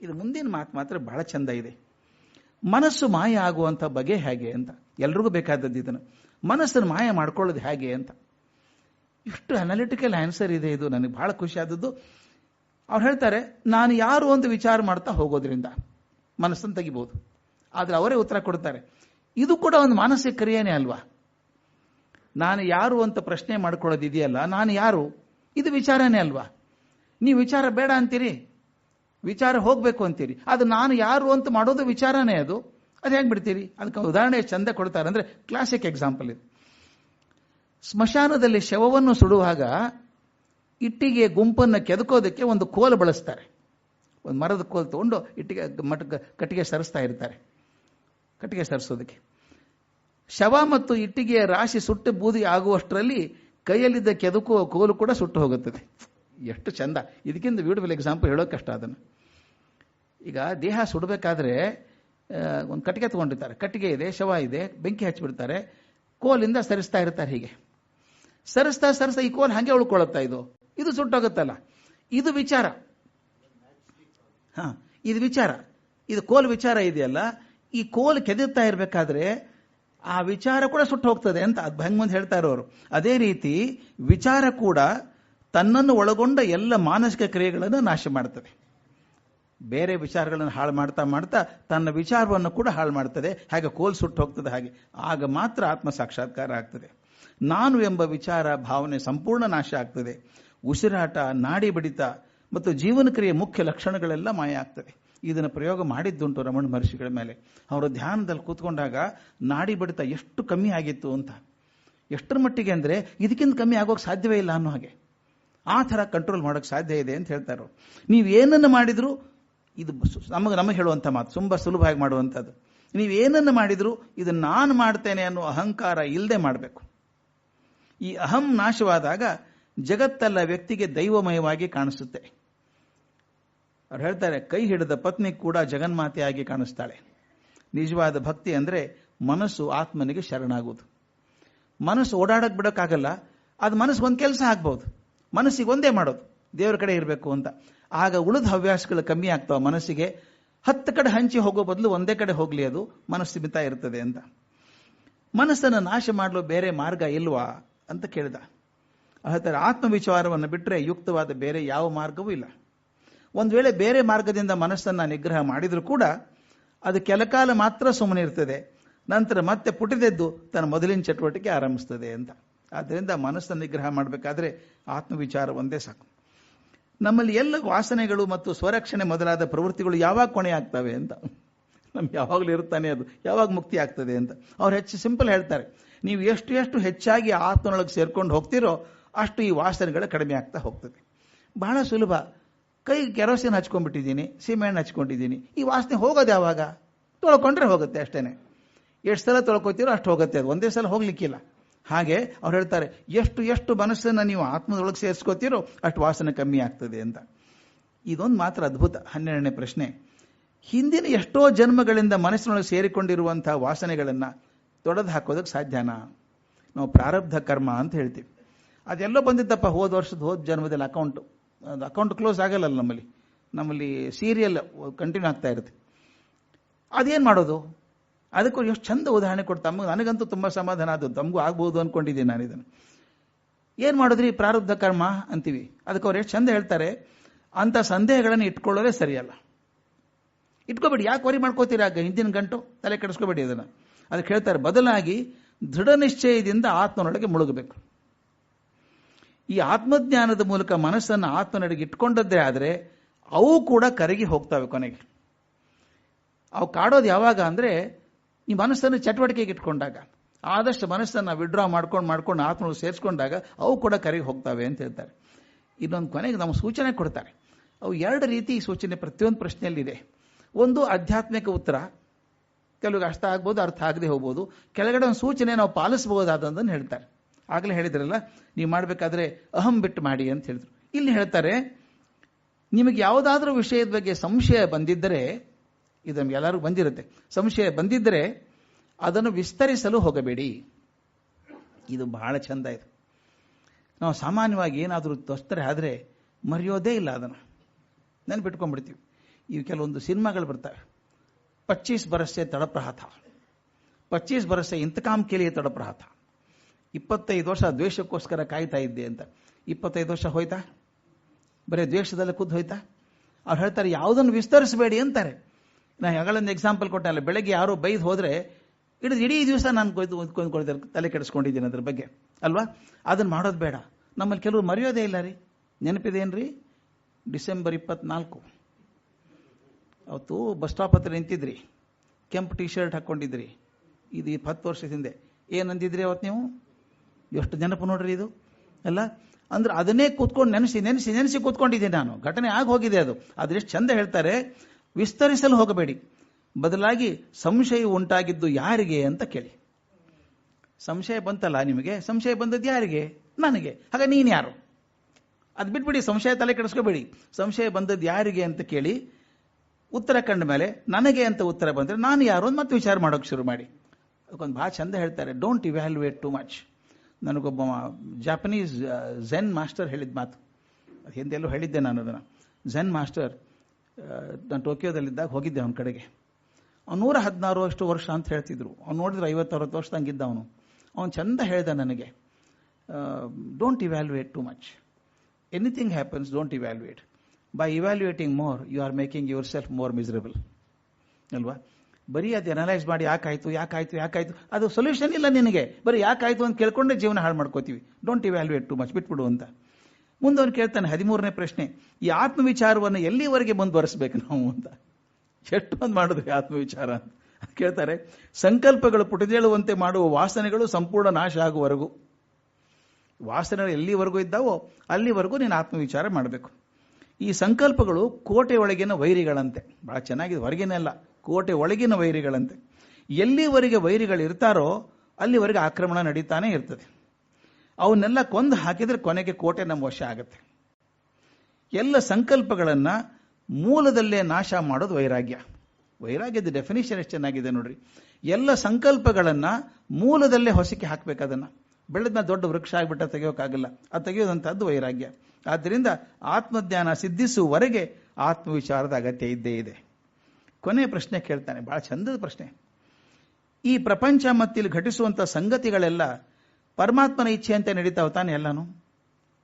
ಇದು ಮುಂದಿನ ಮಾತು ಮಾತ್ರ ಬಹಳ ಚಂದ ಇದೆ. ಮನಸ್ಸು ಮಾಯ ಆಗುವಂಥ ಬಗೆ ಹೇಗೆ ಅಂತ. ಎಲ್ರಿಗೂ ಬೇಕಾದದ್ದು ಇದನ್ನು. ಮನಸ್ಸನ್ನು ಮಾಯ ಮಾಡ್ಕೊಳ್ಳೋದು ಹೇಗೆ ಅಂತ. ಇಷ್ಟು ಅನಾಲಿಟಿಕಲ್ ಆನ್ಸರ್ ಇದೆ ಇದು. ನನಗೆ ಬಹಳ ಖುಷಿ ಆದದ್ದು. ಅವ್ರು ಹೇಳ್ತಾರೆ, ನಾನು ಯಾರು ಅಂತ ವಿಚಾರ ಮಾಡ್ತಾ ಹೋಗೋದ್ರಿಂದ ಮನಸ್ಸನ್ನು ತೆಗಿಬಹುದು ಆದರೆ ಅವರೇ ಉತ್ತರ ಕೊಡ್ತಾರೆ. ಇದು ಕೂಡ ಒಂದು ಮಾನಸಿಕ ಕ್ರಿಯೆನೇ ಅಲ್ವಾ? ನಾನು ಯಾರು ಅಂತ ಪ್ರಶ್ನೆ ಮಾಡ್ಕೊಳ್ಳೋದಿದೆಯಲ್ಲ, ನಾನು ಯಾರು? ಇದು ವಿಚಾರನೇ ಅಲ್ವಾ? ನೀವು ವಿಚಾರ ಬೇಡ ಅಂತೀರಿ? ವಿಚಾರ ಹೋಗಬೇಕು ಅಂತೀರಿ. ಅದು ನಾನು ಯಾರು ಅಂತ ಮಾಡೋದು ವಿಚಾರನೇ ಅದು. ಅದು ಹೇಗೆ ಬಿಡ್ತೀರಿ? ಅದಕ್ಕೆ ಉದಾಹರಣೆ ಚಂದ ಕೊಡ್ತಾರೆ. ಅಂದರೆ ಕ್ಲಾಸಿಕ್ ಎಕ್ಸಾಂಪಲ್ ಇದು. ಸ್ಮಶಾನದಲ್ಲಿ ಶವವನ್ನು ಸುಡುವಾಗ ಇಟ್ಟಿಗೆ ಗುಂಪನ್ನು ಕೆದಕೋದಕ್ಕೆ ಒಂದು ಕೋಲು ಬಳಸ್ತಾರೆ. ಒಂದು ಮರದ ಕೋಲು ತಗೊಂಡು ಇಟ್ಟಿಗೆ ಮಟ ಕಟ್ಟಿಗೆ ಸರಿಸ್ತಾ ಇರ್ತಾರೆ. ಕಟ್ಟಿಗೆ ಸರಿಸೋದಕ್ಕೆ. ಶವ ಮತ್ತು ಇಟ್ಟಿಗೆಯ ರಾಶಿ ಸುಟ್ಟು ಬೂದಿ ಆಗುವಷ್ಟರಲ್ಲಿ ಕೈಯಲ್ಲಿದ್ದ ಕೆದಕುವ ಕೋಲು ಕೂಡ ಸುಟ್ಟು ಹೋಗುತ್ತದೆ. ಎಷ್ಟು ಚಂದ. ಇದಕ್ಕಿಂತ ಬ್ಯೂಟಿಫುಲ್ ಎಕ್ಸಾಂಪಲ್ ಹೇಳೋಕೆ ಕಷ್ಟ ಅದನ್ನು. ಈಗ ದೇಹ ಸುಡಬೇಕಾದ್ರೆ ಒಂದು ಕಟ್ಟಿಗೆ ತಗೊಂಡಿರ್ತಾರೆ. ಕಟ್ಟಿಗೆ ಇದೆ, ಶವ ಇದೆ, ಬೆಂಕಿ ಹಚ್ಚಿಬಿಡ್ತಾರೆ. ಕೋಲಿಂದ ಸರಿಸ್ತಾ ಇರ್ತಾರೆ ಹೀಗೆ. ಸರಿಸ್ತಾ ಸರಿಸ್ತಾ ಈ ಕೋಲ್ ಹಾಗೆ ಉಳ್ಕೊಳ್ಳುತ್ತಾ ಇದು? ಇದು ಸುಟ್ಟೋಗುತ್ತಲ್ಲ. ಇದು ವಿಚಾರ. ಹಾ, ಇದು ವಿಚಾರ. ಇದು ಕೋಲ್ ವಿಚಾರ ಇದೆಯಲ್ಲ. ಈ ಕೋಲ್ ಕೆದರ್ತಾ ಇರಬೇಕಾದ್ರೆ ಆ ವಿಚಾರ ಕೂಡ ಸುಟ್ಟು ಹೋಗ್ತದೆ ಅಂತ ಅದು ಹೆಂಗೆ ಮುಂದೆ ಹೇಳ್ತಾ ಇರೋರು. ಅದೇ ರೀತಿ ವಿಚಾರ ಕೂಡ ತನ್ನನ್ನು ಒಳಗೊಂಡ ಎಲ್ಲ ಮಾನಸಿಕ ಕ್ರಿಯೆಗಳನ್ನು ನಾಶ ಮಾಡ್ತದೆ. ಬೇರೆ ವಿಚಾರಗಳನ್ನು ಹಾಳು ಮಾಡ್ತಾ ಮಾಡ್ತಾ ತನ್ನ ವಿಚಾರವನ್ನು ಕೂಡ ಹಾಳು ಮಾಡ್ತದೆ. ಹಾಗೆ ಕೋಲ್ ಸುಟ್ಟು ಹೋಗ್ತದೆ ಹಾಗೆ. ಆಗ ಮಾತ್ರ ಆತ್ಮ ಸಾಕ್ಷಾತ್ಕಾರ ಆಗ್ತದೆ. ನಾನು ಎಂಬ ವಿಚಾರ, ಭಾವನೆ ಸಂಪೂರ್ಣ ನಾಶ ಆಗ್ತದೆ. ಉಸಿರಾಟ, ನಾಡಿ ಬಡಿತ ಮತ್ತು ಜೀವನ ಕ್ರಿಯೆ ಮುಖ್ಯ ಲಕ್ಷಣಗಳೆಲ್ಲ ಮಾಯ ಆಗ್ತದೆ. ಇದನ್ನು ಪ್ರಯೋಗ ಮಾಡಿದ್ದುಂಟು ರಮಣ ಮಹರ್ಷಿಗಳ ಮೇಲೆ. ಅವರು ಧ್ಯಾನದಲ್ಲಿ ಕೂತ್ಕೊಂಡಾಗ ನಾಡಿ ಬಡಿತ ಎಷ್ಟು ಕಮ್ಮಿ ಆಗಿತ್ತು ಅಂತ. ಎಷ್ಟರ ಮಟ್ಟಿಗೆ ಅಂದರೆ ಇದಕ್ಕಿಂತ ಕಮ್ಮಿ ಆಗೋಕೆ ಸಾಧ್ಯವೇ ಇಲ್ಲ ಅನ್ನೋ ಹಾಗೆ. ಆ ಥರ ಕಂಟ್ರೋಲ್ ಮಾಡೋಕ್ಕೆ ಸಾಧ್ಯ ಇದೆ ಅಂತ ಹೇಳ್ತಾರೆ ನೀವು ಏನನ್ನು ಮಾಡಿದ್ರು ಇದು ನಮಗೆ ನಮಗೆ ಹೇಳುವಂಥ ಮಾತು, ತುಂಬ ಸುಲಭವಾಗಿ ಮಾಡುವಂಥದ್ದು ನೀವು ಏನನ್ನು ಮಾಡಿದ್ರು ಇದು ನಾನು ಮಾಡ್ತೇನೆ ಅನ್ನೋ ಅಹಂಕಾರ ಇಲ್ಲದೆ ಮಾಡಬೇಕು. ಈ ಅಹಂ ನಾಶವಾದಾಗ ಜಗತ್ತಲ್ಲ ವ್ಯಕ್ತಿಗೆ ದೈವಮಯವಾಗಿ ಕಾಣಿಸುತ್ತೆ. ಅವ್ರು ಹೇಳ್ತಾರೆ, ಕೈ ಹಿಡಿದ ಪತ್ನಿ ಕೂಡ ಜಗನ್ಮಾತೆಯಾಗಿ ಕಾಣಿಸ್ತಾಳೆ. ನಿಜವಾದ ಭಕ್ತಿ ಅಂದರೆ ಮನಸ್ಸು ಆತ್ಮನಿಗೆ ಶರಣಾಗುವುದು. ಮನಸ್ಸು ಓಡಾಡಕ್ಕೆ ಬಿಡೋಕ್ಕಾಗಲ್ಲ, ಅದು ಮನಸ್ಸು ಒಂದು ಕೆಲಸ ಆಗ್ಬೋದು. ಮನಸ್ಸಿಗೆ ಒಂದೇ ಮಾಡೋದು. ದೇವರ ಕಡೆ ಇರಬೇಕು ಅಂತ. ಆಗ ಉಳಿದ ಹವ್ಯಾಸಗಳು ಕಮ್ಮಿ ಆಗ್ತಾವೆ ಮನಸ್ಸಿಗೆ. ಹತ್ತು ಕಡೆ ಹಂಚಿ ಹೋಗೋ ಬದಲು ಒಂದೇ ಕಡೆ ಹೋಗಲಿ ಅದು, ಮನಸ್ಸು ಮಿತ ಇರ್ತದೆ ಅಂತ. ಮನಸ್ಸನ್ನು ನಾಶ ಮಾಡಲು ಬೇರೆ ಮಾರ್ಗ ಇಲ್ವಾ ಅಂತ ಕೇಳಿದ. ಅದರ ಆತ್ಮವಿಚಾರವನ್ನು ಬಿಟ್ಟರೆ ಯುಕ್ತವಾದ ಬೇರೆ ಯಾವ ಮಾರ್ಗವೂ ಇಲ್ಲ. ಒಂದು ವೇಳೆ ಬೇರೆ ಮಾರ್ಗದಿಂದ ಮನಸ್ಸನ್ನು ನಿಗ್ರಹ ಮಾಡಿದರೂ ಕೂಡ ಅದು ಕೆಲಕಾಲ ಮಾತ್ರ ಸುಮ್ಮನೆ ಇರ್ತದೆ ನಂತರ ಮತ್ತೆ ಪುಟಿದೆದ್ದು ತನ್ನ ಮೊದಲಿನ ಚಟುವಟಿಕೆ ಆರಂಭಿಸ್ತದೆ ಅಂತ. ಆದ್ದರಿಂದ ಮನಸ್ಸನ್ನು ನಿಗ್ರಹ ಮಾಡಬೇಕಾದ್ರೆ ಆತ್ಮವಿಚಾರ ಒಂದೇ ಸಾಕು. ನಮ್ಮಲ್ಲಿ ಎಲ್ಲ ವಾಸನೆಗಳು ಮತ್ತು ಸ್ವರಕ್ಷಣೆ ಮೊದಲಾದ ಪ್ರವೃತ್ತಿಗಳು ಯಾವಾಗ ಕೊನೆ ಆಗ್ತವೆ ಅಂತ. ನಮ್ಗೆ ಯಾವಾಗಲೂ ಇರ್ತಾನೆ ಅದು. ಯಾವಾಗ ಮುಕ್ತಿ ಆಗ್ತದೆ ಅಂತ. ಅವ್ರು ಹೆಚ್ಚು ಸಿಂಪಲ್ ಹೇಳ್ತಾರೆ. ನೀವು ಎಷ್ಟು ಎಷ್ಟು ಹೆಚ್ಚಾಗಿ ಆತ್ಮನೊಳಗೆ ಸೇರ್ಕೊಂಡು ಹೋಗ್ತಿರೋ ಅಷ್ಟು ಈ ವಾಸನೆಗಳು ಕಡಿಮೆ ಆಗ್ತಾ ಹೋಗ್ತದೆ. ಬಹಳ ಸುಲಭ. ಕೈ ಕೆರೋಸಿನ್ ಹಚ್ಕೊಂಡ್ಬಿಟ್ಟಿದ್ದೀನಿ ಸೀಮೆಣ್ಣೆ ಹಚ್ಕೊಂಡಿದ್ದೀನಿ. ಈ ವಾಸನೆ ಹೋಗೋದು ಯಾವಾಗ? ತೊಳ್ಕೊಂಡ್ರೆ ಹೋಗುತ್ತೆ ಅಷ್ಟೇನೆ. ಎಷ್ಟು ಸಲ ತೊಳ್ಕೊತೀರೋ ಅಷ್ಟು ಹೋಗುತ್ತೆ. ಅದು ಒಂದೇ ಸಲ ಹೋಗ್ಲಿಕ್ಕಿಲ್ಲ. ಹಾಗೆ ಅವ್ರು ಹೇಳ್ತಾರೆ, ಎಷ್ಟು ಎಷ್ಟು ಮನಸ್ಸನ್ನು ನೀವು ಆತ್ಮದೊಳಗೆ ಸೇರಿಸ್ಕೋತೀರೋ ಅಷ್ಟು ವಾಸನೆ ಕಮ್ಮಿ ಆಗ್ತದೆ ಅಂತ. ಇದೊಂದು ಮಾತ್ರ ಅದ್ಭುತ, ಹನ್ನೆರಡನೇ ಪ್ರಶ್ನೆ. ಹಿಂದಿನ ಎಷ್ಟೋ ಜನ್ಮಗಳಿಂದ ಮನಸ್ಸಿನೊಳಗೆ ಸೇರಿಕೊಂಡಿರುವಂತಹ ವಾಸನೆಗಳನ್ನು ತೊಡೆದು ಹಾಕೋದಕ್ಕೆ ಸಾಧ್ಯನಾ? ನಾವು ಪ್ರಾರಬ್ಧ ಕರ್ಮ ಅಂತ ಹೇಳ್ತೀವಿ. ಅದೆಲ್ಲೋ ಬಂದಿದ್ದಪ್ಪ ಹೋದ ವರ್ಷದ ಹೋದ ಜನ್ಮದಲ್ಲಿ ಅಕೌಂಟು. ಅದು ಅಕೌಂಟ್ ಕ್ಲೋಸ್ ಆಗಲ್ಲ ನಮ್ಮಲ್ಲಿ. ನಮ್ಮಲ್ಲಿ ಸೀರಿಯಲ್ ಕಂಟಿನ್ಯೂ ಆಗ್ತಾ ಇರುತ್ತೆ. ಅದೇನು ಮಾಡೋದು? ಅದಕ್ಕೂ ಎಷ್ಟು ಚಂದ ಉದಾಹರಣೆ ಕೊಡ್ತಾ ನನಗಂತೂ ತುಂಬ ಸಮಾಧಾನ ಅದು ತಮಗೂ ಆಗ್ಬೋದು ಅಂದ್ಕೊಂಡಿದ್ದೀನಿ ನಾನು ಇದನ್ನು. ಏನು ಮಾಡಿದ್ರಿ? ಪ್ರಾರಬ್ಧ ಕರ್ಮ ಅಂತೀವಿ. ಅದಕ್ಕೆ ಅವ್ರು ಎಷ್ಟು ಚಂದ ಹೇಳ್ತಾರೆ ಅಂಥ ಸಂದೇಹಗಳನ್ನು ಇಟ್ಕೊಳ್ಳೋದೇ ಸರಿಯಲ್ಲ. ಇಟ್ಕೋಬೇಡಿ, ಯಾಕೆ ವರಿ ಮಾಡ್ಕೋತೀರಾ? ಹಿಂದಿನ ಗಂಟು, ತಲೆ ಕೆಡಿಸ್ಕೋಬೇಡಿ ಅದನ್ನು. ಅದಕ್ಕೆ ಹೇಳ್ತಾರೆ, ಬದಲಾಗಿ ದೃಢ ನಿಶ್ಚಯದಿಂದ ಆತ್ಮನೊಳಗೆ ಮುಳುಗಬೇಕು. ಈ ಆತ್ಮಜ್ಞಾನದ ಮೂಲಕ ಮನಸ್ಸನ್ನು ಆತ್ಮನಡೆಗೆ ಇಟ್ಕೊಂಡದ್ದೇ ಆದರೆ, ಅವು ಕೂಡ ಕರಗಿ ಹೋಗ್ತವೆ ಕೊನೆಗೆ. ಅವು ಕಾಡೋದು ಯಾವಾಗ ಅಂದರೆ ಈ ಮನಸ್ಸನ್ನು ಚಟುವಟಿಕೆಗೆ ಇಟ್ಕೊಂಡಾಗ, ಆದಷ್ಟು ಮನಸ್ಸನ್ನು ವಿಡ್ರಾ ಮಾಡ್ಕೊಂಡು ಮಾಡ್ಕೊಂಡು ಆತ್ಮಗಳು ಸೇರಿಸ್ಕೊಂಡಾಗ ಅವು ಕೂಡ ಕರೆಗೆ ಹೋಗ್ತವೆ ಅಂತ ಹೇಳ್ತಾರೆ. ಇನ್ನೊಂದು ಕೊನೆಗೆ ನಮ್ಮ ಸೂಚನೆ ಕೊಡ್ತಾರೆ. ಅವು ಎರಡು ರೀತಿ ಸೂಚನೆ ಪ್ರತಿಯೊಂದು ಪ್ರಶ್ನೆಯಲ್ಲಿದೆ. ಒಂದು ಆಧ್ಯಾತ್ಮಿಕ ಉತ್ತರ ಕೆಲವಿಗೆ ಅಷ್ಟ ಆಗ್ಬೋದು, ಅರ್ಥ ಆಗದೆ ಹೋಗ್ಬೋದು. ಕೆಳಗಡೆ ಒಂದು ಸೂಚನೆ ನಾವು ಪಾಲಿಸಬಹುದಾದದನ್ನು ಹೇಳ್ತಾರೆ. ಆಗಲೇ ಹೇಳಿದ್ರಲ್ಲ, ನೀವು ಮಾಡಬೇಕಾದ್ರೆ ಅಹಂ ಬಿಟ್ಟು ಮಾಡಿ ಅಂತ ಹೇಳಿದ್ರು. ಇಲ್ಲಿ ಹೇಳ್ತಾರೆ, ನಿಮಗೆ ಯಾವುದಾದ್ರೂ ವಿಷಯದ ಬಗ್ಗೆ ಸಂಶಯ ಬಂದಿದ್ದರೆ ಇದು ಎಲ್ಲರಿಗೂ ಬಂದಿರುತ್ತೆ. ಸಂಶಯ ಬಂದಿದ್ರೆ ಅದನ್ನು ವಿಸ್ತರಿಸಲು ಹೋಗಬೇಡಿ. ಇದು ಬಹಳ ಚಂದ ಇದು. ನಾವು ಸಾಮಾನ್ಯವಾಗಿ ಏನಾದರೂ ತೊಸ್ತರೆ ಆದರೆ ಮರೆಯೋದೇ ಇಲ್ಲ ಅದನ್ನು. ನೆನ್ಪಿಟ್ಕೊಂಡ್ಬಿಡ್ತೀವಿ. ಇವು ಕೆಲವೊಂದು ಸಿನಿಮಾಗಳು ಬರ್ತವೆ. ಪಚ್ಚೀಸ್ ಬರಸೆ ತಡಪ್ರಹಾತ. ಪಚ್ಚೀಸ್ ಬರಸೆ ಇಂತಕಾಮ್ ಕೇಳಿಯ ತಡಪ್ರಹಾತ. ಇಪ್ಪತ್ತೈದು ವರ್ಷ ದ್ವೇಷಕ್ಕೋಸ್ಕರ ಕಾಯ್ತಾ ಇದ್ದೆ ಅಂತ. ಇಪ್ಪತ್ತೈದು ವರ್ಷ ಹೋಯ್ತಾ? ಬರೀ ದ್ವೇಷದಲ್ಲಿ ಕುದ್ದು ಹೋಯ್ತಾ? ಅವ್ರು ಹೇಳ್ತಾರೆ, ಯಾವುದನ್ನು ವಿಸ್ತರಿಸಬೇಡಿ ಅಂತಾರೆ. ನಾ ಯಾಗಳೊಂದು ಎಕ್ಸಾಂಪಲ್ ಕೊಟ್ಟಲ್ಲ ಬೆಳಗ್ಗೆ ಯಾರೋ ಬೈದು ಹೋದ್ರೆ ಇಡೀ ಇಡೀ ದಿವಸ ನಾನು ಕೊಯ್ದು ತಲೆ ಕೆಡಿಸ್ಕೊಂಡಿದ್ದೀನಿ ಅದ್ರ ಬಗ್ಗೆ. ಅಲ್ವಾ? ಅದನ್ನ ಮಾಡೋದು ಬೇಡ. ನಮ್ಮಲ್ಲಿ ಕೆಲವರು ಮರೆಯೋದೇ ಇಲ್ಲ ರೀ. ನೆನಪಿದೇನ್ರಿ? ಡಿಸೆಂಬರ್ ಇಪ್ಪತ್ನಾಲ್ಕು. ಅವತ್ತು ಬಸ್ ಸ್ಟಾಪ್ ಹತ್ರ ನಿಂತಿದ್ರಿ. ಕೆಂಪು ಟಿ ಶರ್ಟ್ ಹಾಕ್ಕೊಂಡಿದ್ರಿ ಇದು ಇಪ್ಪತ್ತು ವರ್ಷ ಹಿಂದೆ. ಏನಂದಿದ್ರಿ ಅವತ್ತು ನೀವು? ಎಷ್ಟು ನೆನಪು ನೋಡ್ರಿ ಇದು? ಅಲ್ಲ? ಅಂದ್ರೆ ಅದನ್ನೇ ಕೂತ್ಕೊಂಡು ನೆನೆಸಿ ನೆನೆಸಿ ನೆನೆಸಿ ಕೂತ್ಕೊಂಡಿದ್ದೀನಿ ನಾನು. ಘಟನೆ ಆಗಿ ಹೋಗಿದೆ ಅದು. ಅದ್ರೆಷ್ಟು ಚಂದ ಹೇಳ್ತಾರೆ ವಿಸ್ತರಿಸಲು ಹೋಗಬೇಡಿ. ಬದಲಾಗಿ ಸಂಶಯ ಉಂಟಾಗಿದ್ದು ಯಾರಿಗೆ ಅಂತ ಕೇಳಿ. ಸಂಶಯ ಬಂತಲ್ಲ ನಿಮಗೆ? ಸಂಶಯ ಬಂದದ್ದು ಯಾರಿಗೆ? ನನಗೆ. ಹಾಗೆ ನೀನು ಯಾರು? ಅದು ಬಿಟ್ಬಿಡಿ, ಸಂಶಯ ತಲೆ ಕೆಡಿಸ್ಕೋಬೇಡಿ. ಸಂಶಯ ಬಂದದ್ದು ಯಾರಿಗೆ ಅಂತ ಕೇಳಿ ಉತ್ತರ ಕಂಡ ಮೇಲೆ ನನಗೆ ಅಂತ ಉತ್ತರ ಬಂದರೆ ನಾನು ಯಾರು ಅಂತ ಮತ್ತೆ ವಿಚಾರ ಮಾಡೋಕೆ ಶುರು ಮಾಡಿ. ಅದಕ್ಕೊಂದು ಭಾಳ ಚಂದ ಹೇಳ್ತಾರೆ ಡೋಂಟ್ ಇವ್ಯಾಲ್ಯುವೇಟ್ ಟು ಮಚ್ ನನಗೊಬ್ಬ ಜಾಪನೀಸ್ ಝೆನ್ ಮಾಸ್ಟರ್ ಹೇಳಿದ ಮಾತು. ಹಿಂದೆಲ್ಲೂ ಹೇಳಿದ್ದೆ ನಾನು ಅದನ್ನು. ಝೆನ್ ಮಾಸ್ಟರ್ ನಾನು ಟೋಕಿಯೋದಲ್ಲಿದ್ದಾಗ ಹೋಗಿದ್ದೆ ಅವನ ಕಡೆಗೆ. ಅವ್ನು ನೂರ ಹದಿನಾರು ಅಷ್ಟು ವರ್ಷ ಅಂತ ಹೇಳ್ತಿದ್ರು. ಅವ್ನು ನೋಡಿದ್ರೆ ಐವತ್ತು ವರ್ಷ ವರ್ಷದಂಗಿದ್ದ ಅವನು. ಅವನು ಚಂದ ಹೇಳ್ದ ನನಗೆ don't evaluate too much anything happens don't evaluate by evaluating more you are making yourself more miserable ಅಲ್ವಾ? ಬರೀ ಅದು ಅನಲೈಸ್ ಮಾಡಿ ಯಾಕಾಯ್ತು ಯಾಕಾಯ್ತು ಯಾಕಾಯ್ತು. ಅದು ಸೊಲ್ಯೂಷನ್ ಇಲ್ಲ ನಿನಗೆ. ಬರೀ ಯಾಕಾಯ್ತು ಅಂತ ಕೇಳ್ಕೊಂಡೆ ಜೀವನ ಹಾಳು ಮಾಡ್ಕೋತೀವಿ. ಡೋಂಟ್ ಇವ್ಯಾಲ್ಯುಯೇಟ್ ಟು ಮಚ್ ಬಿಟ್ಬಿಡು ಅಂತ. ಮುಂದೆ ಅವ್ನು ಕೇಳ್ತಾನೆ, ಹದಿಮೂರನೇ ಪ್ರಶ್ನೆ, ಈ ಆತ್ಮವಿಚಾರವನ್ನು ಎಲ್ಲಿವರೆಗೆ ಮುಂದುವರಿಸಬೇಕು ನಾವು ಅಂತ? ಎಷ್ಟು ಒಂದು ಮಾಡಿದ್ವಿ ಆತ್ಮವಿಚಾರ ಅಂತ? ಕೇಳ್ತಾರೆ, ಸಂಕಲ್ಪಗಳು ಪುಟಿದೇಳುವಂತೆ ಮಾಡುವ ವಾಸನೆಗಳು ಸಂಪೂರ್ಣ ನಾಶ ಆಗುವವರೆಗೂ. ವಾಸನೆಗಳು ಎಲ್ಲಿವರೆಗೂ ಇದ್ದಾವೋ, ಅಲ್ಲಿವರೆಗೂ ನೀನು ಆತ್ಮವಿಚಾರ ಮಾಡಬೇಕು. ಈ ಸಂಕಲ್ಪಗಳು ಕೋಟೆ ಒಳಗಿನ ವೈರಿಗಳಂತೆ. ಬಹಳ ಚೆನ್ನಾಗಿದೆ ಹೊರಗಿನೆಲ್ಲ ಕೋಟೆ ಒಳಗಿನ ವೈರಿಗಳಂತೆ. ಎಲ್ಲಿವರೆಗೆ ವೈರಿಗಳು ಇರ್ತಾರೋ, ಅಲ್ಲಿವರೆಗೆ ಆಕ್ರಮಣ ನಡೀತಾನೆ ಇರ್ತದೆ. ಅವನ್ನೆಲ್ಲ ಕೊಂದು ಹಾಕಿದ್ರೆ ಕೊನೆಗೆ ಕೋಟೆ ನಮ್ಮ ವಶ ಆಗುತ್ತೆ. ಎಲ್ಲ ಸಂಕಲ್ಪಗಳನ್ನು ಮೂಲದಲ್ಲೇ ನಾಶ ಮಾಡೋದು ವೈರಾಗ್ಯ. ವೈರಾಗ್ಯದ ಡೆಫಿನೇಷನ್ ಎಷ್ಟು ಚೆನ್ನಾಗಿದೆ ನೋಡ್ರಿ. ಎಲ್ಲ ಸಂಕಲ್ಪಗಳನ್ನು ಮೂಲದಲ್ಲೇ ಹೊಸಕ್ಕೆ ಹಾಕ್ಬೇಕು ಅದನ್ನು. ಬೆಳೆದ ದೊಡ್ಡ ವೃಕ್ಷ ಆಗಿಬಿಟ್ಟ ತೆಗೆಯೋಕ್ಕಾಗಲ್ಲ ಅದು ತೆಗೆಯೋದಂಥದ್ದು ವೈರಾಗ್ಯ. ಆದ್ದರಿಂದ ಆತ್ಮಜ್ಞಾನ ಸಿದ್ಧಿಸುವವರೆಗೆ ಆತ್ಮವಿಚಾರದ ಅಗತ್ಯ ಇದ್ದೇ ಇದೆ. ಕೊನೆ ಪ್ರಶ್ನೆ ಕೇಳ್ತಾನೆ. ಬಹಳ ಚಂದದ ಪ್ರಶ್ನೆ. ಈ ಪ್ರಪಂಚ ಮತ್ತಿಲ್ಲಿ ಘಟಿಸುವಂಥ ಸಂಗತಿಗಳೆಲ್ಲ ಪರಮಾತ್ಮನ ಇಚ್ಛೆಯಂತೆ ನಡೀತಾವ ತಾನೆ ಎಲ್ಲಾನು?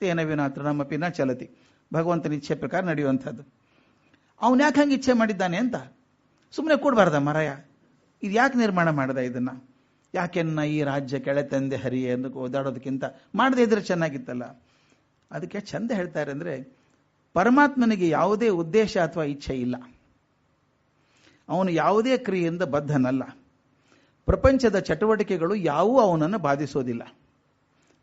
ತೇನ ನಮ್ಮ ಪಿನ ಚಲತಿ. ಭಗವಂತನ ಇಚ್ಛೆ ಪ್ರಕಾರ ನಡೆಯುವಂಥದ್ದು. ಅವನು ಯಾಕೆ ಹಂಗೆ ಇಚ್ಛೆ ಮಾಡಿದ್ದಾನೆ ಅಂತ? ಸುಮ್ಮನೆ ಕೊಡಬಾರ್ದ ಮರಯ. ಇದು ಯಾಕೆ ನಿರ್ಮಾಣ ಮಾಡದ ಇದನ್ನ? ಯಾಕೆನ್ನ ಈ ರಾಜ್ಯ ಕೆಳೆ ತಂದೆ ಹರಿ ಎಂದು ಓದಾಡೋದಕ್ಕಿಂತ ಮಾಡದೇ ಇದ್ರೆ ಚೆನ್ನಾಗಿತ್ತಲ್ಲ? ಅದಕ್ಕೆ ಚಂದ ಹೇಳ್ತಾರೆ ಅಂದ್ರೆ, ಪರಮಾತ್ಮನಿಗೆ ಯಾವುದೇ ಉದ್ದೇಶ ಅಥವಾ ಇಚ್ಛೆ ಇಲ್ಲ. ಅವನು ಯಾವುದೇ ಕ್ರಿಯೆಯಿಂದ ಬದ್ಧನಲ್ಲ. ಪ್ರಪಂಚದ ಚಟುವಟಿಕೆಗಳು ಯಾವೂ ಅವನನ್ನು ಬಾಧಿಸೋದಿಲ್ಲ.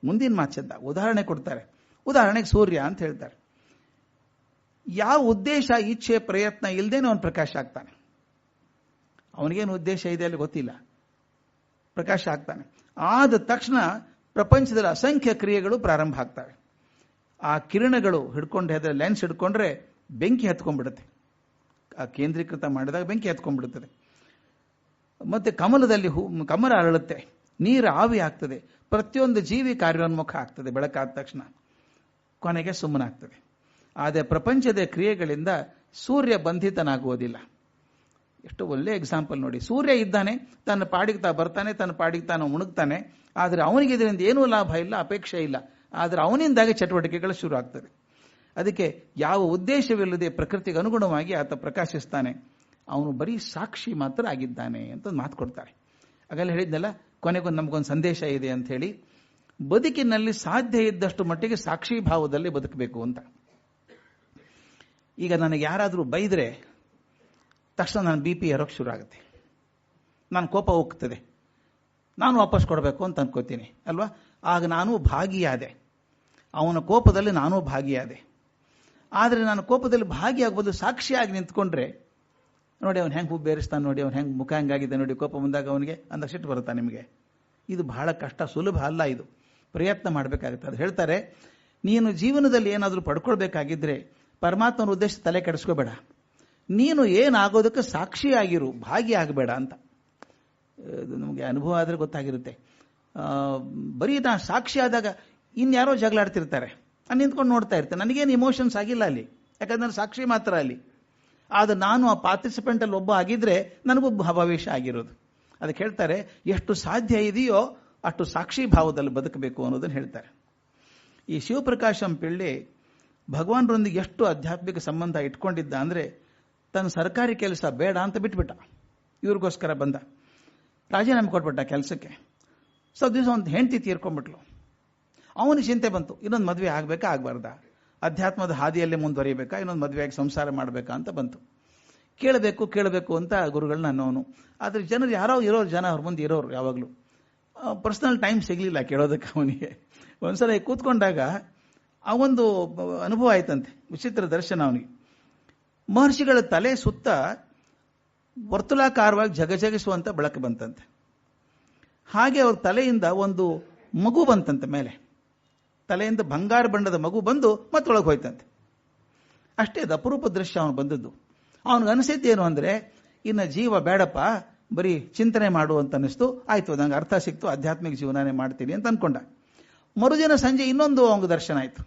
ಮುಂದಿನ ಮಾಚದ್ದ ಉದಾಹರಣೆ ಕೊಡ್ತಾರೆ. ಉದಾಹರಣೆಗೆ ಸೂರ್ಯ ಅಂತ ಹೇಳ್ತಾರೆ. ಯಾವ ಉದ್ದೇಶ, ಇಚ್ಛೆ, ಪ್ರಯತ್ನ ಇಲ್ಲದೇನೆ ಅವನು ಪ್ರಕಾಶ ಆಗ್ತಾನೆ. ಅವನಿಗೇನು ಉದ್ದೇಶ ಇದೆ ಅಲ್ಲಿ ಗೊತ್ತಿಲ್ಲ. ಪ್ರಕಾಶ ಆಗ್ತಾನೆ. ಆದ ತಕ್ಷಣ ಪ್ರಪಂಚದಲ್ಲಿ ಅಸಂಖ್ಯ ಕ್ರಿಯೆಗಳು ಪ್ರಾರಂಭ ಆಗ್ತವೆ. ಆ ಕಿರಣಗಳು ಹಿಡ್ಕೊಂಡು ಹೆದ ಲೆನ್ಸ್ ಹಿಡ್ಕೊಂಡ್ರೆ ಬೆಂಕಿ ಹತ್ಕೊಂಡ್ಬಿಡುತ್ತೆ. ಆ ಕೇಂದ್ರೀಕೃತ ಮಾಡಿದಾಗ ಬೆಂಕಿ ಹತ್ಕೊಂಡ್ಬಿಡುತ್ತದೆ. ಮತ್ತೆ ಕಮಲದಲ್ಲಿ ಹೂ, ಕಮಲ ಅರಳುತ್ತೆ. ನೀರು ಆವಿ ಆಗ್ತದೆ. ಪ್ರತಿಯೊಂದು ಜೀವಿ ಕಾರ್ಯೋನ್ಮುಖ ಆಗ್ತದೆ, ಬೆಳಕಾದ ತಕ್ಷಣ. ಕೊನೆಗೆ ಸುಮ್ಮನಾಗ್ತದೆ. ಆದರೆ ಪ್ರಪಂಚದ ಕ್ರಿಯೆಗಳಿಂದ ಸೂರ್ಯ ಬಂಧಿತನಾಗುವುದಿಲ್ಲ. ಎಷ್ಟು ಒಳ್ಳೆ ಎಕ್ಸಾಂಪಲ್ ನೋಡಿ. ಸೂರ್ಯ ಇದ್ದಾನೆ, ತನ್ನ ಪಾಡಿಗೆ ತಾ ಬರ್ತಾನೆ, ತನ್ನ ಪಾಡಿಗೆ ತಾನು ಮುಣುಗ್ತಾನೆ. ಆದರೆ ಅವನಿಗೆ ಇದರಿಂದ ಏನೂ ಲಾಭ ಇಲ್ಲ, ಅಪೇಕ್ಷೆ ಇಲ್ಲ. ಆದರೆ ಅವನಿಂದಾಗಿ ಚಟುವಟಿಕೆಗಳು ಶುರು ಆಗ್ತದೆ. ಅದಕ್ಕೆ ಯಾವ ಉದ್ದೇಶವಿಲ್ಲದೆ ಪ್ರಕೃತಿಗೆ ಅನುಗುಣವಾಗಿ ಆತ ಪ್ರಕಾಶಿಸ್ತಾನೆ. ಅವನು ಬರೀ ಸಾಕ್ಷಿ ಮಾತ್ರ ಆಗಿದ್ದಾನೆ ಅಂತ ಮಾತು ಕೊಡ್ತಾರೆ. ಆಗಲ್ಲ ಹೇಳಿದ್ನಲ್ಲ ಕೊನೆಗೊಂದು ನಮಗೊಂದು ಸಂದೇಶ ಇದೆ ಅಂತ ಹೇಳಿ, ಬದುಕಿನಲ್ಲಿ ಸಾಧ್ಯ ಇದ್ದಷ್ಟು ಮಟ್ಟಿಗೆ ಸಾಕ್ಷಿ ಭಾವದಲ್ಲಿ ಬದುಕಬೇಕು ಅಂತ. ಈಗ ನನಗೆ ಯಾರಾದರೂ ಬೈದರೆ, ತಕ್ಷಣ ನಾನು ಬಿ ಪಿ ಏರೋಕ್ಕೆ ಶುರು ಆಗುತ್ತೆ ನಾನು ಕೋಪ ಹೋಗ್ತದೆ. ನಾನು ವಾಪಸ್ ಕೊಡಬೇಕು ಅಂತ ಅನ್ಕೋತೀನಿ, ಅಲ್ವಾ? ಆಗ ನಾನು ಭಾಗಿಯಾದೆ. ಅವನ ಕೋಪದಲ್ಲಿ ನಾನು ಭಾಗಿಯಾದೆ. ಆದರೆ ನಾನು ಕೋಪದಲ್ಲಿ ಭಾಗಿಯಾಗಬಹುದು ಸಾಕ್ಷಿಯಾಗಿ ನಿಂತ್ಕೊಂಡ್ರೆ ನೋಡಿ ಅವ್ನು ಹೆಂಗೆ ಬೇರಿಸ್ತಾನೆ ನೋಡಿ ಅವ್ನು ಹೆಂಗೆ ಮುಖ ಹೆಂಗಾಗಿದೆ ನೋಡಿ ಕೋಪ ಬಂದಾಗ ಅವನಿಗೆ ಅಂದ ಸಿಟ್ಟು ಬರುತ್ತಾ ನಿಮಗೆ? ಇದು ಬಹಳ ಕಷ್ಟ, ಸುಲಭ ಅಲ್ಲ ಇದು. ಪ್ರಯತ್ನ ಮಾಡಬೇಕಾಗುತ್ತೆ. ಅದು ಹೇಳ್ತಾರೆ, ನೀನು ಜೀವನದಲ್ಲಿ ಏನಾದರೂ ಪಡ್ಕೊಳ್ಬೇಕಾಗಿದ್ದರೆ ಪರಮಾತ್ಮನ ಉದ್ದೇಶ ತಲೆ ಕೆಡಿಸ್ಕೋಬೇಡ. ನೀನು ಏನಾಗೋದಕ್ಕೆ ಸಾಕ್ಷಿಯಾಗಿರು ಭಾಗಿಯಾಗಬೇಡ ಅಂತ. ನಮಗೆ ಅನುಭವ ಆದರೆ ಗೊತ್ತಾಗಿರುತ್ತೆ. ಬರೀ ನಾನು ಸಾಕ್ಷಿ ಆದಾಗ ಇನ್ಯಾರೋ ಜಗಳಾಡ್ತಿರ್ತಾರೆ. ನಾನು ನಿಂತ್ಕೊಂಡು ನೋಡ್ತಾ ಇರ್ತೇನೆ. ನನಗೇನು ಇಮೋಷನ್ಸ್ ಆಗಿಲ್ಲ ಅಲ್ಲಿ. ಯಾಕಂದ್ರೆ ಸಾಕ್ಷಿ ಮಾತ್ರ ಅಲ್ಲಿ. ಆದ್ರೆ ನಾನು ಆ ಪಾರ್ಟಿಸಿಪೆಂಟಲ್ಲಿ ಒಬ್ಬ ಆಗಿದ್ರೆ ನನಗೂ ಭಾವಾವೇಶ ಆಗಿರೋದು. ಅದಕ್ಕೆ ಹೇಳ್ತಾರೆ, ಎಷ್ಟು ಸಾಧ್ಯ ಇದೆಯೋ ಅಷ್ಟು ಸಾಕ್ಷಿ ಭಾವದಲ್ಲಿ ಬದುಕಬೇಕು ಅನ್ನೋದನ್ನು ಹೇಳ್ತಾರೆ. ಈ ಶಿವಪ್ರಕಾಶಂ ಪಿಳ್ಳಿ ಭಗವಾನ್ರೊಂದಿಗೆ ಎಷ್ಟು ಆಧ್ಯಾತ್ಮಿಕ ಸಂಬಂಧ ಇಟ್ಕೊಂಡಿದ್ದ ಅಂದ್ರೆ, ತನ್ನ ಸರ್ಕಾರಿ ಕೆಲಸ ಬೇಡ ಅಂತ ಬಿಟ್ಬಿಟ್ಟ. ಇವ್ರಿಗೋಸ್ಕರ ಬಂದ. ರಾಜೀನಾಮೆ ಕೊಟ್ಬಿಟ್ಟ ಕೆಲಸಕ್ಕೆ. ಸ್ವಲ್ಪ ದಿವಸ ಒಂದು ಹೆಂಡತಿ ತೀರ್ಕೊಂಡ್ಬಿಟ್ಲು. ಅವನಿಗೆ ಚಿಂತೆ ಬಂತು. ಇನ್ನೊಂದು ಮದುವೆ ಆಗಬೇಕಾ, ಆಗ್ಬಾರ್ದ? ಅಧ್ಯಾತ್ಮದ ಹಾದಿಯಲ್ಲಿ ಮುಂದುವರಿಬೇಕಾ, ಇನ್ನೊಂದು ಮದುವೆಯಾಗಿ ಸಂಸಾರ ಮಾಡಬೇಕಾ ಅಂತ ಬಂತು. ಕೇಳಬೇಕು ಕೇಳಬೇಕು ಅಂತ ಗುರುಗಳನ್ನ ಅನ್ನೋನು. ಆದರೆ ಜನರು ಯಾರೋ ಇರೋರು ಜನ ಅವ್ರ ಮುಂದೆ ಇರೋರು ಯಾವಾಗಲೂ. ಪರ್ಸನಲ್ ಟೈಮ್ ಸಿಗಲಿಲ್ಲ ಕೇಳೋದಕ್ಕೆ ಅವನಿಗೆ. ಒಂದ್ಸಲ ಕೂತ್ಕೊಂಡಾಗ ಆ ಒಂದು ಅನುಭವ ಆಯ್ತಂತೆ, ವಿಚಿತ್ರ ದರ್ಶನ ಅವನಿಗೆ. ಮಹರ್ಷಿಗಳ ತಲೆ ಸುತ್ತ ವರ್ತುಲಾಕಾರವಾಗಿ ಜಗಜಗಿಸುವಂತ ಬೆಳಕು ಬಂತಂತೆ. ಹಾಗೆ ಅವ್ರ ತಲೆಯಿಂದ ಒಂದು ಮಗು ಬಂತಂತೆ ಮೇಲೆ. ತಲೆಯಿಂದ ಬಂಗಾರ ಬಣ್ಣದ ಮಗು ಬಂದು ಮತ್ತೊಳಗೆ ಹೋಯ್ತಂತೆ. ಅಷ್ಟೇ ಅಪರೂಪ ದೃಶ್ಯ ಅವನು ಬಂದದ್ದು. ಅವನಿಗೆ ಅನಿಸಿದ್ದೇನು ಅಂದರೆ, ಇನ್ನು ಜೀವ ಬೇಡಪ್ಪ, ಬರೀ ಚಿಂತನೆ ಮಾಡು ಅಂತ ಅನ್ನಿಸ್ತು. ಆಯಿತು ನನಗೆ ಅರ್ಥ ಸಿಕ್ತು, ಆಧ್ಯಾತ್ಮಿಕ ಜೀವನನೇ ಮಾಡ್ತೀನಿ ಅಂತ ಅನ್ಕೊಂಡ. ಮರುದಿನ ಸಂಜೆ ಇನ್ನೊಂದು ಅವನಿಗೆ ದರ್ಶನ ಆಯಿತು.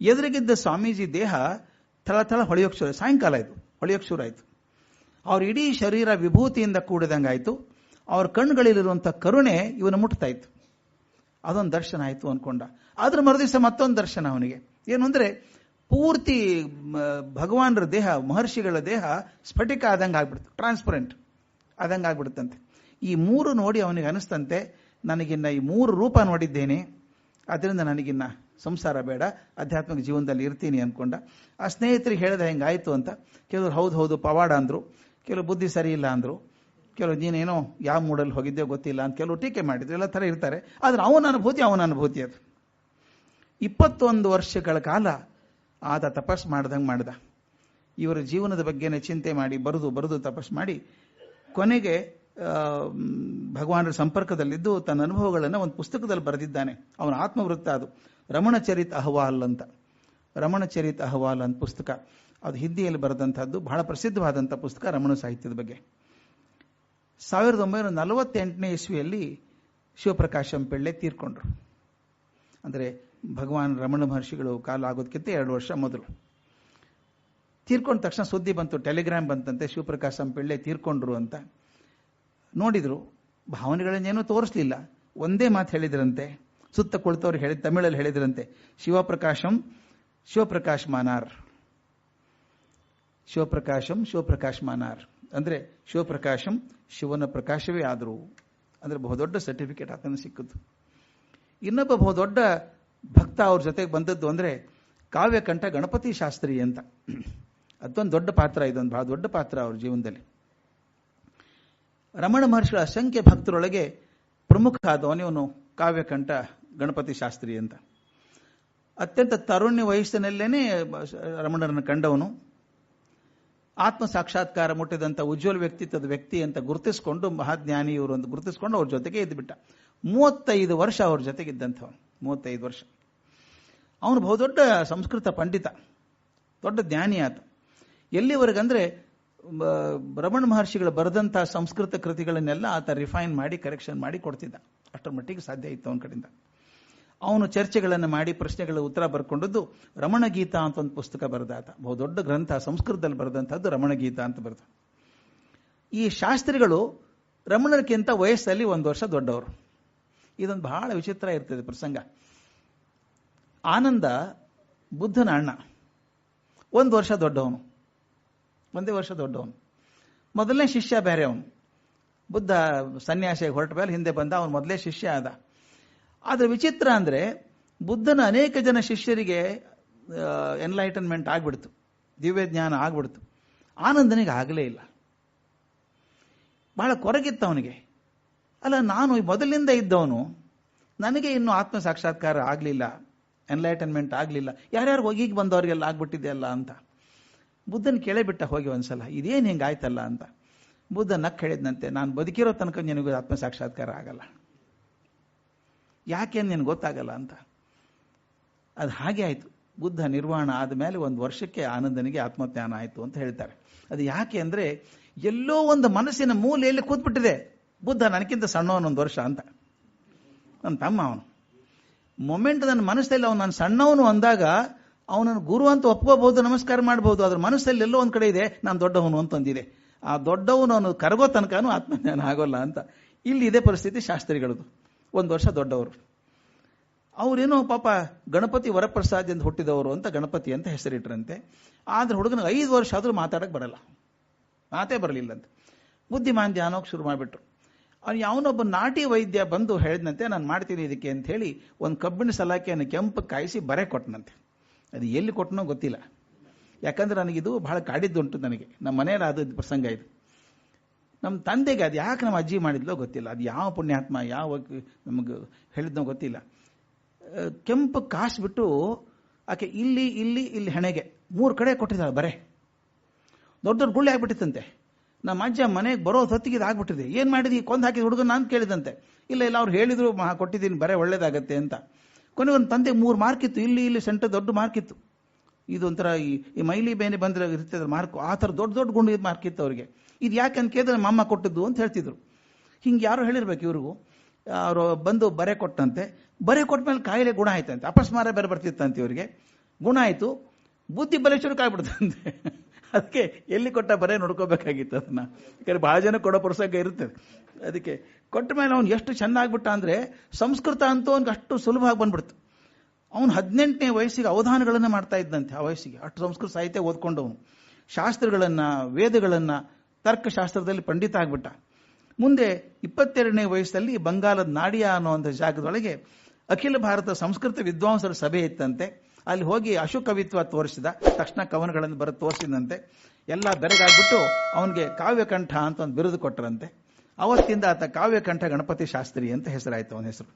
ಎದುರಿಗಿದ್ದ ಸ್ವಾಮೀಜಿ ದೇಹ ಥಳ ಥಳ ಹೊಳೆಯೋಕ್ ಶುರು ಸಾಯಂಕಾಲ ಆಯಿತು ಹೊಳೆಯೋಕ್ ಶುರು ಆಯಿತು. ಅವ್ರ ಇಡೀ ಶರೀರ ವಿಭೂತಿಯಿಂದ ಕೂಡಿದಂಗಾಯ್ತು ಅವ್ರ ಕಣ್ಣುಗಳಲ್ಲಿರುವಂಥ ಕರುಣೆ ಇವನು ಮುಟ್ತಾ ಇತ್ತು. ಅದೊಂದು ದರ್ಶನ ಆಯಿತು ಅನ್ಕೊಂಡ. ಅದ್ರ ಮರುದಿವಸ ಮತ್ತೊಂದು ದರ್ಶನ ಅವನಿಗೆ. ಏನು ಅಂದ್ರೆ, ಪೂರ್ತಿ ಭಗವಾನರ ದೇಹ, ಮಹರ್ಷಿಗಳ ದೇಹ ಸ್ಫಟಿಕ ಆದಂಗೆ ಆಗ್ಬಿಡ್ತು ಟ್ರಾನ್ಸ್ಪರೆಂಟ್ ಆದಂಗೆ ಆಗ್ಬಿಡುತ್ತಂತೆ. ಈ ಮೂರು ನೋಡಿ ಅವನಿಗೆ ಅನಿಸ್ತಂತೆ, ನನಗಿನ್ನ ಈ ಮೂರು ರೂಪ ನೋಡಿದ್ದೇನೆ ಅದರಿಂದ ನನಗಿನ್ನ ಸಂಸಾರ ಬೇಡ, ಆಧ್ಯಾತ್ಮಿಕ ಜೀವನದಲ್ಲಿ ಇರ್ತೀನಿ ಅನ್ಕೊಂಡ. ಆ ಸ್ನೇಹಿತರಿಗೆ ಹೇಳಿದ ಹೆಂಗಾಯ್ತು ಅಂತ, ಕೆಲವರು ಹೌದು ಹೌದು ಪವಾಡ ಅಂದ್ರು ಕೆಲವು ಬುದ್ಧಿ ಸರಿ ಇಲ್ಲ ಅಂದ್ರು ಕೆಲವು ನೀನೇನೋ ಯಾವ ಮೂಡಲ್ಲಿ ಹೋಗಿದ್ದೆ ಗೊತ್ತಿಲ್ಲ ಅಂತ ಕೆಲವು ಟೀಕೆ ಮಾಡಿದ್ರು, ಎಲ್ಲ ಥರ ಇರ್ತಾರೆ. ಆದರೆ ಅವನ ಅನುಭೂತಿ ಅವನ ಅನುಭೂತಿ ಅದು. ಇಪ್ಪತ್ತೊಂದು ವರ್ಷಗಳ ಕಾಲ ಆತ ತಪಸ್ ಮಾಡ್ದಂಗೆ ಮಾಡ್ದ. ಇವರ ಜೀವನದ ಬಗ್ಗೆನೇ ಚಿಂತೆ ಮಾಡಿ, ಬರೆದು ಬರೆದು ತಪಸ್ ಮಾಡಿ, ಕೊನೆಗೆ ಭಗವಾನರ ಸಂಪರ್ಕದಲ್ಲಿದ್ದು ತನ್ನ ಅನುಭವಗಳನ್ನು ಒಂದು ಪುಸ್ತಕದಲ್ಲಿ ಬರೆದಿದ್ದಾನೆ. ಅವನ ಆತ್ಮವೃತ್ತ ಅದು. ರಮಣ ಚರಿತ್ ಅಹವಾಲ್ ಅಂತ. ರಮಣ ಚರಿತ್ ಅಹವಾಲ್ ಅಂತ ಪುಸ್ತಕ. ಅದು ಹಿಂದಿಯಲ್ಲಿ ಬರೆದಂಥದ್ದು, ಬಹಳ ಪ್ರಸಿದ್ಧವಾದಂಥ ಪುಸ್ತಕ ರಮಣ ಸಾಹಿತ್ಯದ ಬಗ್ಗೆ. ಸಾವಿರದ ಒಂಬೈನೂರ ನಲವತ್ತೆಂಟನೇ ಇಸ್ವಿಯಲ್ಲಿ ಶಿವಪ್ರಕಾಶಂ ಪಿಳ್ಳೆ ತೀರ್ಕೊಂಡ್ರು. ಅಂದರೆ ಭಗವಾನ್ ರಮಣ ಮಹರ್ಷಿಗಳು ಕಾಲ ಆಗೋದಕ್ಕಿಂತ ಎರಡು ವರ್ಷ ಮೊದಲು. ತೀರ್ಕೊಂಡ ತಕ್ಷಣ ಸುದ್ದಿ ಬಂತು, ಟೆಲಿಗ್ರಾಮ್ ಬಂತಂತೆ, ಶಿವಪ್ರಕಾಶಂ ಪಿಳ್ಳೆ ತೀರ್ಕೊಂಡ್ರು ಅಂತ. ನೋಡಿದ್ರು, ಭಾವನೆಗಳನ್ನೇನೂ ತೋರಿಸ್ಲಿಲ್ಲ. ಒಂದೇ ಮಾತು ಹೇಳಿದ್ರಂತೆ, ಸುತ್ತ ಕುಳಿತವ್ರು ಹೇಳಿ ತಮಿಳಲ್ಲಿ ಹೇಳಿದ್ರಂತೆ, ಶಿವಪ್ರಕಾಶಂ ಶಿವಪ್ರಕಾಶ್ ಮಾನಾರ್. ಶಿವಪ್ರಕಾಶಂ ಶಿವಪ್ರಕಾಶ್ ಮಾನಾರ್. ಅಂದ್ರೆ ಶಿವಪ್ರಕಾಶಂ ಶಿವನ ಪ್ರಕಾಶವೇ ಆದರು. ಅಂದ್ರೆ ಬಹುದೊಡ್ಡ ಸರ್ಟಿಫಿಕೇಟ್ ಆತನ ಸಿಕ್ಕಿತು ಇನ್ನೊಬ್ಬ ಬಹುದೊಡ್ಡ ಭಕ್ತ ಅವ್ರ ಜೊತೆಗೆ ಬಂದದ್ದು ಅಂದರೆ ಕಾವ್ಯಕಂಠ ಗಣಪತಿ ಶಾಸ್ತ್ರಿ ಅಂತ. ಅದೊಂದು ದೊಡ್ಡ ಪಾತ್ರ, ಇದೊಂದು ಬಹಳ ದೊಡ್ಡ ಪಾತ್ರ ಅವ್ರ ಜೀವನದಲ್ಲಿ. ರಮಣ ಮಹರ್ಷಿಗಳ ಅಸಂಖ್ಯ ಭಕ್ತರೊಳಗೆ ಪ್ರಮುಖ ಆದವನಿವನು ಕಾವ್ಯಕಂಠ ಗಣಪತಿ ಶಾಸ್ತ್ರಿ ಅಂತ. ಅತ್ಯಂತ ತರುಣ್ಯ ವಯಸ್ಸಿನಲ್ಲೇನೆ ರಮಣರನ್ನು ಕಂಡವನು. ಆತ್ಮ ಸಾಕ್ಷಾತ್ಕಾರ ಮುಟ್ಟಿದಂಥ ಉಜ್ವಲ ವ್ಯಕ್ತಿತ್ವದ ವ್ಯಕ್ತಿ ಅಂತ ಗುರುತಿಸಿಕೊಂಡು ಮಹಾಜ್ಞಾನಿ ಇವರು ಅಂತ ಗುರುತಿಸಿಕೊಂಡು ಅವ್ರ ಜೊತೆಗೆ ಇದ್ದುಬಿಟ್ಟ ಮೂವತ್ತೈದು ವರ್ಷ ಅವ್ರ ಜೊತೆಗಿದ್ದಂಥವನು. ಮೂವತ್ತೈದು ವರ್ಷ. ಅವನು ಬಹುದೊಡ್ಡ ಸಂಸ್ಕೃತ ಪಂಡಿತ, ದೊಡ್ಡ ಜ್ಞಾನಿ ಆತ ಎಲ್ಲಿವರೆಗಂದ್ರೆ ರಮಣ ಮಹರ್ಷಿಗಳು ಬರೆದಂತಹ ಸಂಸ್ಕೃತ ಕೃತಿಗಳನ್ನೆಲ್ಲ ಆತ ರಿಫೈನ್ ಮಾಡಿ, ಕರೆಕ್ಷನ್ ಮಾಡಿ ಕೊಡ್ತಿದ್ದ. ಅಷ್ಟರ ಮಟ್ಟಿಗೆ ಸಾಧ್ಯ ಇತ್ತು ಅವನ ಕಡೆಯಿಂದ. ಅವನು ಚರ್ಚೆಗಳನ್ನು ಮಾಡಿ, ಪ್ರಶ್ನೆಗಳ ಉತ್ತರ ಬರ್ಕೊಂಡದ್ದು ರಮಣ ಗೀತಾ ಅಂತ ಒಂದು ಪುಸ್ತಕ ಬರೆದಾತ ಬಹುದೊಡ್ಡ ಗ್ರಂಥ, ಸಂಸ್ಕೃತದಲ್ಲಿ ಬರೆದಂಥದ್ದು ರಮಣ ಗೀತಾ ಅಂತ ಬರೆದ. ಈ ಶಾಸ್ತ್ರಿಗಳು ರಮಣರಿಗಿಂತ ವಯಸ್ಸಲ್ಲಿ ಒಂದು ವರ್ಷ ದೊಡ್ಡವರು. ಇದೊಂದು ಬಹಳ ವಿಚಿತ್ರ ಇರ್ತದೆ ಪ್ರಸಂಗ. ಆನಂದ ಬುದ್ಧನ ಅಣ್ಣ. ಒಂದು ವರ್ಷ ದೊಡ್ಡವನು. ಒಂದೇ ವರ್ಷ ದೊಡ್ಡವನು. ಮೊದಲನೇ ಶಿಷ್ಯ ಬೇರೆ ಅವನು ಬುದ್ಧ ಸನ್ಯಾಸಿಗೆ ಹೊರಟ ಮೇಲೆ ಹಿಂದೆ ಬಂದ ಅವನು ಮೊದಲೇ ಶಿಷ್ಯ ಆದ. ಆದ್ರೆ ವಿಚಿತ್ರ ಅಂದ್ರೆ ಬುದ್ಧನ ಅನೇಕ ಜನ ಶಿಷ್ಯರಿಗೆ ಎನ್ಲೈಟನ್ಮೆಂಟ್ ಆಗ್ಬಿಡ್ತು. ದಿವ್ಯ ಜ್ಞಾನ ಆಗ್ಬಿಡ್ತು. ಆನಂದನಿಗೆ ಆಗಲೇ ಇಲ್ಲ. ಬಹಳ ಕೊರಗಿತ್ತು ಅವನಿಗೆ. ಅಲ್ಲ, ನಾನು ಮೊದಲಿಂದ ಇದ್ದವನು, ನನಗೆ ಇನ್ನೂ ಆತ್ಮ ಸಾಕ್ಷಾತ್ಕಾರ ಆಗಲಿಲ್ಲ. ಎನ್ಲೈಟನ್ಮೆಂಟ್ ಆಗಲಿಲ್ಲ. ಯಾರ್ಯಾರು ಹೋಗಿ ಬಂದವರಿಗೆಲ್ಲ ಆಗ್ಬಿಟ್ಟಿದೆಯಲ್ಲ ಅಂತ. ಬುದ್ಧನ ಕೇಳೇ ಬಿಟ್ಟ ಹೋಗಿ ಒಂದ್ಸಲ, ಇದೇನು ಹಿಂಗಾಯ್ತಲ್ಲ ಅಂತ. ಬುದ್ಧ ನಕ್ಕ ಹೇಳಿದ್ನಂತೆ, ನಾನು ಬದುಕಿರೋ ತನಕ ನಿನಗೂ ಆತ್ಮ ಸಾಕ್ಷಾತ್ಕಾರ ಆಗಲ್ಲ. ಯಾಕೆ ನಿನಗೆ ಗೊತ್ತಾಗಲ್ಲ ಅಂತ. ಅದು ಹಾಗೆ ಆಯ್ತು. ಬುದ್ಧ ನಿರ್ವಾಣ ಆದಮೇಲೆ ಒಂದು ವರ್ಷಕ್ಕೆ ಆನಂದನಿಗೆ ಆತ್ಮಜ್ಞಾನ ಆಯಿತು ಅಂತ ಹೇಳ್ತಾರೆ. ಅದು ಯಾಕೆ ಅಂದರೆ, ಎಲ್ಲೋ ಒಂದು ಮನಸ್ಸಿನ ಮೂಲೆಯಲ್ಲಿ ಕೂತ್ಬಿಟ್ಟಿದೆ. ಬುದ್ಧ ನನಗಿಂತ ಸಣ್ಣವನೊಂದು ವರ್ಷ ಅಂತ. ನನ್ನ ತಮ್ಮ ಅವನು. ಮೊಮೆಂಟ್ ನನ್ನ ಮನಸ್ಸಲ್ಲಿ ಅವನು, ನಾನು ಸಣ್ಣವನು ಅಂದಾಗ ಅವನನ್ನು ಗುರು ಅಂತ ಒಪ್ಕೋಬಹುದು, ನಮಸ್ಕಾರ ಮಾಡಬಹುದು ಅದ್ರ ಮನಸ್ಸಲ್ಲಿ ಎಲ್ಲೋ ಒಂದ್ ಕಡೆ ಇದೆ, ನಾನು ದೊಡ್ಡವನು ಅಂತಂದಿದೆ ಆ ದೊಡ್ಡವನು ಅವನು ಕರಗೋ ತನಕನೂ ಆತ್ಮಜ್ಞಾನ ಆಗೋಲ್ಲ ಅಂತ. ಇಲ್ಲಿ ಇದೇ ಪರಿಸ್ಥಿತಿ ಶಾಸ್ತ್ರಿಗಳದು ಒಂದು ವರ್ಷ ದೊಡ್ಡವರು. ಅವರೇನೋ ಪಾಪ ಗಣಪತಿ ವರಪ್ರಸಾದ್ ಎಂದು ಹುಟ್ಟಿದವರು ಅಂತ ಗಣಪತಿ ಅಂತ ಹೆಸರಿಟ್ರಂತೆ. ಆದ್ರೆ ಹುಡುಗನಿಗೆ ಐದು ವರ್ಷ ಆದ್ರೂ ಮಾತಾಡಕ್ ಬರಲ್ಲ. ಮಾತೇ ಬರಲಿಲ್ಲ ಅಂತ. ಬುದ್ಧಿಮಾಂದ್ಯ ಶುರು ಮಾಡಿಬಿಟ್ರು. ಯಾವನೊಬ್ಬ ನಾಟಿ ವೈದ್ಯ ಬಂದು ಹೇಳಿದಂತೆ ನಾನು ಮಾಡ್ತೀನಿ ಇದಕ್ಕೆ ಅಂತ ಹೇಳಿ ಒಂದು ಕಬ್ಬಿಣ ಸಲಾಕೆಯನ್ನು ಕೆಂಪು ಕಾಯಿಸಿ ಬರೆ ಕೊಟ್ಟನಂತೆ ಅದು ಎಲ್ಲಿ ಕೊಟ್ಟನೋ ಗೊತ್ತಿಲ್ಲ. ಯಾಕಂದ್ರೆ ನನಗಿದು ಬಹಳ ಕಾಡಿದ್ದುಂಟು ನನಗೆ. ನಮ್ಮ ಮನೆಯಲ್ಲಿ ಅದು ಪ್ರಸಂಗ ಇದು. ನಮ್ಮ ತಂದೆಗೆ ಅದು ಯಾಕೆ ನಮ್ಮ ಅಜ್ಜಿ ಮಾಡಿದ್ಲೋ ಗೊತ್ತಿಲ್ಲ. ಅದು ಯಾವ ಪುಣ್ಯಾತ್ಮ, ಯಾವ ನಮಗೆ ಹೇಳಿದ್ನೋ ಗೊತ್ತಿಲ್ಲ. ಕೆಂಪು ಕಾಸ್ಬಿಟ್ಟು ಆಕೆ ಇಲ್ಲಿ ಇಲ್ಲಿ ಇಲ್ಲಿ ಹೆಣೆಗೆ ಮೂರು ಕಡೆ ಕೊಟ್ಟಿದ್ದಾಳೆ ಬರೇ. ದೊಡ್ಡ ದೊಡ್ಡ ಗುಳ್ಳೆ ಆಗ್ಬಿಟ್ಟಿತ್ತಂತೆ. ನಮ್ಮ ಅಜ್ಜ ಮನೆಗೆ ಬರೋ ಹೊತ್ತಿಗೆ ಇದಾಗ್ಬಿಟ್ಟಿದೆ ಏನ್ ಮಾಡಿದಿ? ಕೊಂದು ಹಾಕಿದ ಹುಡುಗನ ನಾನು ಕೇಳಿದಂತೆ. ಇಲ್ಲ ಇಲ್ಲ, ಅವ್ರು ಹೇಳಿದ್ರು, ಮಹಾ, ಕೊಟ್ಟಿದ್ದೀನಿ, ಬರೇ ಒಳ್ಳೇದಾಗತ್ತೆ ಅಂತ. ಕೊನೆಗೊಂದು ತಂದೆ ಮೂರು ಮಾರ್ಕ್ ಇತ್ತು. ಇಲ್ಲಿ ಇಲ್ಲಿ ಸೆಂಟರ್ ದೊಡ್ಡ ಮಾರ್ಕ್ ಇತ್ತು. ಇದು ಒಂಥರ ಈ ಮೈಲಿ ಬೇನೆ ಬಂದ್ರೆ ಇರ್ತದೆ ಮಾರ್ಕ್. ಆ ಥರ ದೊಡ್ಡ ದೊಡ್ಡ ಗುಂಡು ಮಾರ್ಕ್ ಇತ್ತು ಅವ್ರಿಗೆ. ಇದು ಯಾಕೆ ಅಂತ ಕೇಳಿದ್ರೆ ನಮ್ಮ ಕೊಟ್ಟಿದ್ದು ಅಂತ ಹೇಳ್ತಿದ್ರು. ಹಿಂಗೆ ಯಾರು ಹೇಳಿರ್ಬೇಕು ಇವ್ರಿಗೂ. ಅವರು ಬಂದು ಬರೆ ಕೊಟ್ಟಂತೆ. ಬರೆ ಕೊಟ್ಟ ಮೇಲೆ ಕಾಯಿಲೆ ಗುಣ ಆಯ್ತಂತೆ. ಅಪಸ್ಮಾರ ಬೇರೆ ಬರ್ತಿತ್ತಂತೆ ಇವರಿಗೆ. ಗುಣ ಆಯಿತು. ಬುದ್ಧಿ ಬಲೇಶ್ವರ ಚುರುಕಾಗ್ಬಿಡ್ತಂತೆ ಅದಕ್ಕೆ ಎಲ್ಲಿ ಕೊಟ್ಟ ಬರೆ ನೋಡ್ಕೋಬೇಕಾಗಿತ್ತು ಅದನ್ನ. ಯಾಕಂದ್ರೆ ಬಹಳ ಜನ ಕೊಡೋ ಪ್ರಸಂಗ ಇರುತ್ತೆ. ಅದಕ್ಕೆ ಕೊಟ್ಟ ಮೇಲೆ ಅವ್ನು ಎಷ್ಟು ಚೆನ್ನಾಗ್ಬಿಟ್ಟ ಅಂದ್ರೆ ಸಂಸ್ಕೃತ ಅಂತೂ ಅವ್ನಿಗೆ ಅಷ್ಟು ಸುಲಭವಾಗಿ ಬಂದ್ಬಿಡ್ತು. ಅವನು ಹದಿನೆಂಟನೇ ವಯಸ್ಸಿಗೆ ಅವಧಾನಗಳನ್ನು ಮಾಡ್ತಾ ಇದ್ದಂತೆ ಆ ವಯಸ್ಸಿಗೆ. ಅಷ್ಟು ಸಂಸ್ಕೃತ ಸಾಹಿತ್ಯ ಓದ್ಕೊಂಡವನು. ಶಾಸ್ತ್ರಗಳನ್ನ, ವೇದಗಳನ್ನ, ತರ್ಕಶಾಸ್ತ್ರದಲ್ಲಿ ಪಂಡಿತ ಆಗ್ಬಿಟ್ಟ. ಮುಂದೆ ಇಪ್ಪತ್ತೆರಡನೇ ವಯಸ್ಸಲ್ಲಿ ಬಂಗಾಲದ ನಾಡಿಯಾ ಅನ್ನುವಂಥ ಜಾಗದೊಳಗೆ ಅಖಿಲ ಭಾರತ ಸಂಸ್ಕೃತ ವಿದ್ವಾಂಸರ ಸಭೆ ಇತ್ತಂತೆ. ಅಲ್ಲಿ ಹೋಗಿ ಅಶುಕವಿತ್ವ ತೋರಿಸಿದ, ತಕ್ಷಣ ಕವನಗಳನ್ನು ಬರೆದು ತೋರಿಸಿದಂತೆ, ಎಲ್ಲ ಬೆರಗಾಗ್ಬಿಟ್ಟು ಅವನಿಗೆ ಕಾವ್ಯಕಂಠ ಅಂತ ಒಂದು ಬಿರುದು ಕೊಟ್ಟರಂತೆ. ಅವತ್ತಿಂದ ಆತ ಕಾವ್ಯಕಂಠ ಗಣಪತಿ ಶಾಸ್ತ್ರಿ ಅಂತ ಹೆಸರಾಯ್ತು ಅವನ ಹೆಸರು.